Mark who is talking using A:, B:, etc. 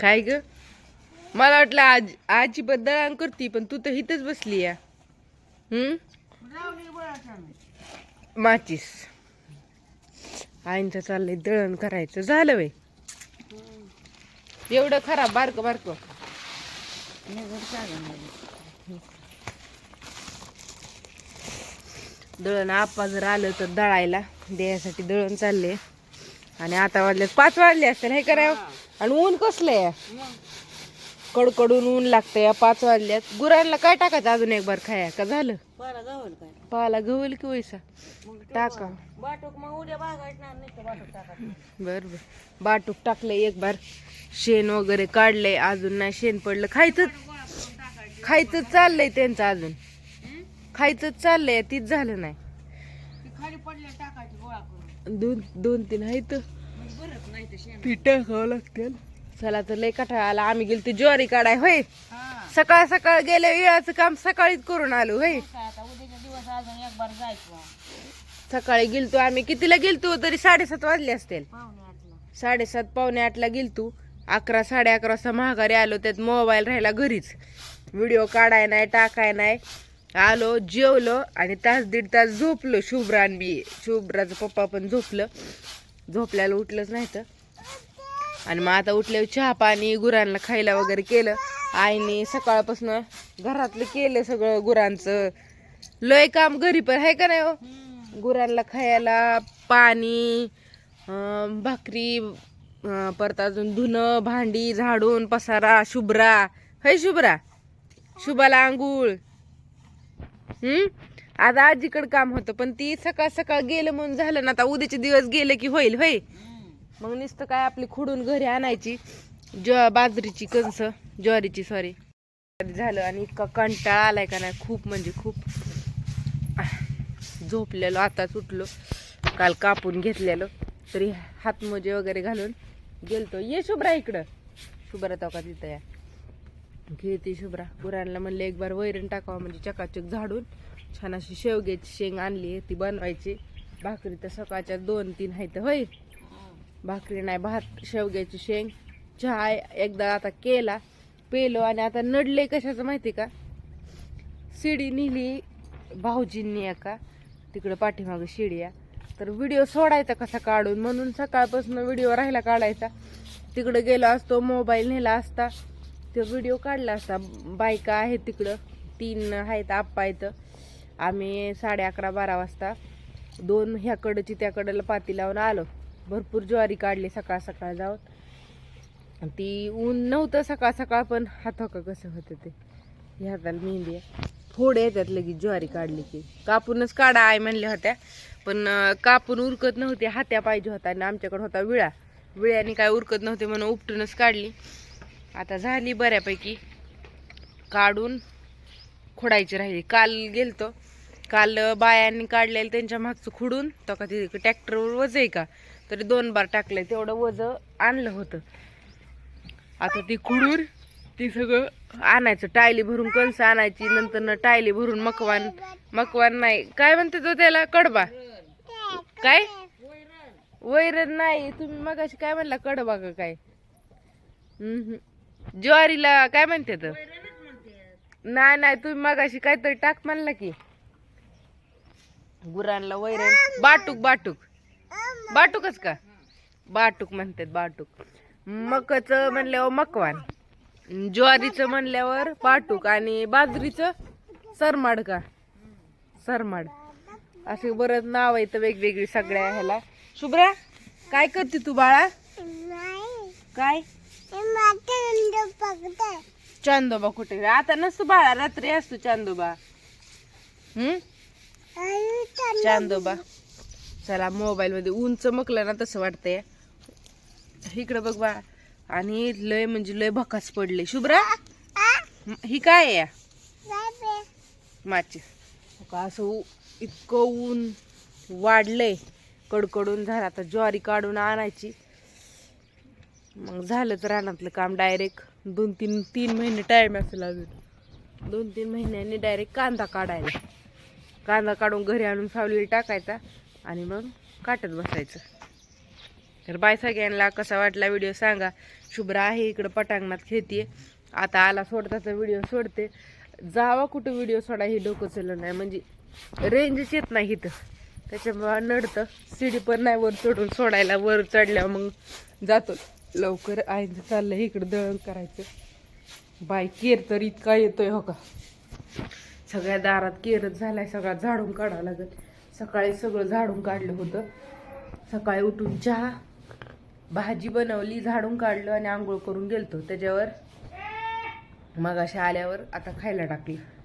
A: काय ग? मला वाटलं आज आजी दळण करती पण तू तर इथंच बसली या माचीस. आईंचं चाललंय दळण करायचं. झालं वय एवढं खराब बारक बारक. दळण आपा जर आलं तर दळायला. द्यायसाठी दळण चालले आणि आता वाजले पाच वाजले असतील हे. करावं आणि ऊन कसलं कडकडून ऊन लागतं या पाच वाजल्यात. गुरांना काय टाकायचं अजून एक बार खाया? का झालं? पाला गवल की वैसा? टाका. बर बर. बाटूक टाकलंय एक बार. शेण वगैरे काढलंय अजून नाही शेण पडलं. खायचं खायचं चाललंय त्यांचं अजून. खायचं चाललंय तीच झालं नाही.
B: खाली पडले टाकायची गोळा करून.
A: दोन दोन तीन आहेत.
B: तर
A: ती टाकावं लागते चला तर लय कठाळा आला आम्ही गेलो ते ज्वारी काढाय होय? सकाळ सकाळ गेल्या वेळाचं काम सकाळीच करून आलो होय?
B: आता दिवस
A: सकाळी गेलतो आम्ही. कितीला गेलतो? तरी साडेसात वाजले असतील. साडेसात पावणे आठला गेलतो. अकरा साडे अकरा वाजता महागारी आलो त्यात मोबाईल राहिला घरीच. व्हिडिओ काढाय नाही टाकाय नाही. आलो जेवलो आणि तास दीड तास झोपलो शुभ्रा आणि मी शुभ्राचं पप्पा पण झोपलं. झोपल्याला उठलंच नाही तर आणि मग आता उठल्यावर चहा पाणी गुरांना खायला वगैरे केलं. आईने सकाळपासून घरातलं केलं सगळं गुरांचं. लय काम घरी पण आहे का नाही हो? गुरांना खायला पाणी भाकरी परत अजून धुणं भांडी झाडून पसारा शुभ्रा. है शुभ्रा? शुभाला आंघोळ. हम्म? आता आजीकडे काम होतं पण ती सकाळ सकाळ गेलं म्हणून झालं ना आता उद्याचे दिवस गेले की होईल होय? मग नुसतं काय आपली खुडून घरी आणायची ज्वा बाजरीची कणस ज्वारीची सॉरी झालं आणि इतका कंटाळा आलाय का नाही खूप म्हणजे खूप. झोपलेलो आताच उठलो. काल कापून घेतलेलं. तरी हातमोजे वगैरे घालून गेलतो. ये शुभ्रा इकडं. शुभ्रा तो का तिथं या. घेते शुभ्रा. गुरांना म्हणलं एक बार वैरण टाकावं म्हणजे चकाचक झाडून छान अशी शेवग्याची शेंग आणली ती बनवायची. भाकरी तर सकाळच्या दोन तीन आहेत होय. भाकरी नाही भात शेवग्याची शेंग चहा एकदा आता केला पेलो आणि आता नडले कशाचं माहिती का? शिडी नेली भाऊजींनी एका तिकडं पाठीमागं शिडी तर व्हिडिओ सोडायचा कसा काढून म्हणून सकाळपासून व्हिडिओ राहिला काढायचा. तिकडं गेलो असतो मोबाईल नेला असता. तो व्हिडिओ काढला असता. बायका आहेत तिकडं. तीन आहेत आप्पा आहेत. आम्ही साडे अकरा बारा वाजता दोन ह्याकडची त्याकडला पाती लावून आलो. भरपूर ज्वारी काढली सकाळ सकाळ जाऊन. ती ऊन नव्हतं सकाळ सकाळ पण हाताका कसं होतं ते. ह्या हाताला मेहंदी आहे. फोड येतात लगेच ज्वारी काढली की. कापूनच काढा आहे म्हणल्या होत्या. पण कापून उरकत नव्हते. हात्या पाहिजे होता आणि आमच्याकडे होता विळा. विळ्याने काय उरकत नव्हते म्हणून उपटूनच काढली. आता झाली बऱ्यापैकी. काढून खोडायची राहिली. काल गेलतो. काल बायांनी काढलेलं त्यांच्या मागचं खुडून. तो का ते ट्रॅक्टरवर वज आहे का? तरी दोन बार टाकलंय. तेवढं वज आणलं होतं. आता ती खुडून ती सगळं आणायचं. टायली भरून कणसं आणायची. नंतर न टायली भरून मकवान मकवान नाही. काय म्हणते तो त्याला? कडबा. काय? वैरण. नाही. तुम्ही मगाशी काय म्हणला? कडबा का काय? हम्म. ज्वारीला काय म्हणते तर? नाही नाही तुम्ही मगाशी काहीतरी टाक म्हणला की. गुरांना वैरण. बाटूक बाटूक. बाटूकच का? बाटूक म्हणतात बाटूक. मकच म्हणल्यावर मकवान. ज्वारीचं म्हणल्यावर पाटूक आणि बाजरीचं सरमाड का? सरमाड. असे बरंच नाव आहेत वेगवेगळी सगळ्या ह्याला. शुभ्रा काय करते तू बाळा? काय? चांदोबा कुठे आता नसतो बाळा रात्री असतो चांदोबा. हम्म? चांदोबा. चला मोबाईल मध्ये ऊन चमकलं ना तसं वाटतंय. इकडं बघ बा आणि लय म्हणजे लय भकास पडले. शुभ्रा ही काय आहे? या? माचीस का असं इतकं ऊन वाढलंय. कडकडून झालं. आता ज्वारी काढून आणायची. मग झालंच रानातलं काम डायरेक्ट दोन तीन तीन महिने टाईम असेल अजून. दोन तीन महिन्यांनी डायरेक्ट कांदा काढायला. कांदा काढून घरी आणून सावलीला टाकायचा आणि मग काटत बसायचं. तर बाय सगळ्यांना कसा वाटला व्हिडिओ सांगा. शुभ्रा आहे इकडं पटांगणात खेळतीये. आता आला सोडताचा व्हिडिओ सोडते. जावा कुठं व्हिडिओ सोडा हे डोकं चलं नाही. म्हणजे रेंजच येत नाही इथं. त्याच्यामुळं नडतं. सिडी पण नाही वर चढून सोडायला. वर चढल्यावर मग जातो. लवकर आईचं चाललं इकडं दळण करायचं. बाय केर तर इतका येतोय हो का? सगळ्या दारात केरच झालाय सगळा झाडून काढावं लागत सकाळी सगळं झाडून काढलं होतं. सकाळी उठून चहा भाजी बनवली झाडून काढलं आणि आंघोळ करून गेलतो. त्याच्यावर मग अशा आल्यावर आता खायला टाकलं.